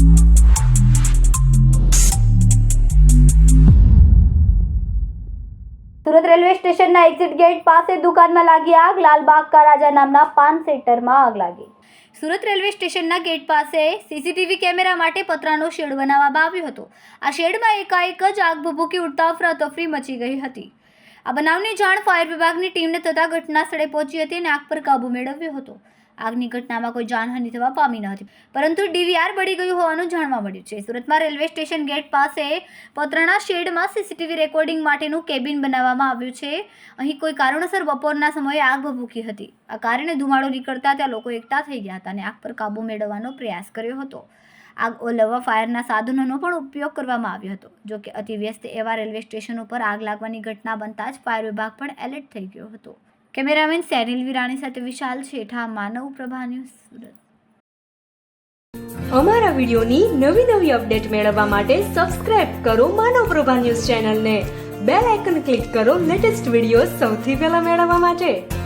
Surat railway સ્ટેશનના exit gate પાસે દુકાનમાં લાગી આગ. લાલબાગ કા રાજા નામના પાન સેન્ટરમાં આગ લાગી. સુરત રેલવે સ્ટેશનના ગેટ પાસે સીસીટીવી કેમેરા માટે પતરાનો શેડ બનાવવામાં આવ્યો હતો. આ શેડમાં એકાએક જ આગ ભભૂકી ઉડતા અફરાતફરી મચી ગઈ હતી. આ બનાવની જાણ ફાયર વિભાગની ટીમને થતાં ઘટના સ્થળે પહોંચી હતી અને આગ પર કાબૂ મેળવ્યો હતો. આગની ઘટનામાં કોઈ જાનહાનિ થવા પામી ન હતી, પરંતુ ડીવીઆર બળી ગયું હોવાનું જાણવા મળ્યું છે. સુરતમાં રેલવે સ્ટેશન ગેટ પાસે પતરાણા શેડમાં સીસીટીવી રેકોર્ડિંગ માટેનું કેબિન બનાવવામાં આવ્યું છે. અહીં કોઈ કારણોસર બપોરના સમયે આગ ભભૂકી હતી. આ કારણે ધુમાડો નીકળતા ત્યાં લોકો એકઠા થઈ ગયા હતા અને આગ પર કાબૂ મેળવવાનો પ્રયાસ કર્યો હતો. આગ ઓલવવા, ફાયરના સાધનોનો પણ ઉપયોગ કરવામાં આવ્યો હતો. જો કે અતિ એવા રેલવે સ્ટેશન ઉપર આગ લાગવાની ઘટના બનતા જ ફાયર વિભાગ પણ એલર્ટ થઈ ગયો હતો. કેમેરામેન સેનિલ વિરાણી સાથે વિશાલ શેઠા, માનવ પ્રભા ન્યૂઝ સુરત. અમારા વિડીયોની નવી નવી અપડેટ મેળવવા માટે સબસ્ક્રાઇબ કરો માનવ પ્રભા ન્યૂઝ ચેનલને. બેલ આઇકન ક્લિક કરો લેટેસ્ટ વીડિયો સૌથી પહેલા મેળવવા માટે.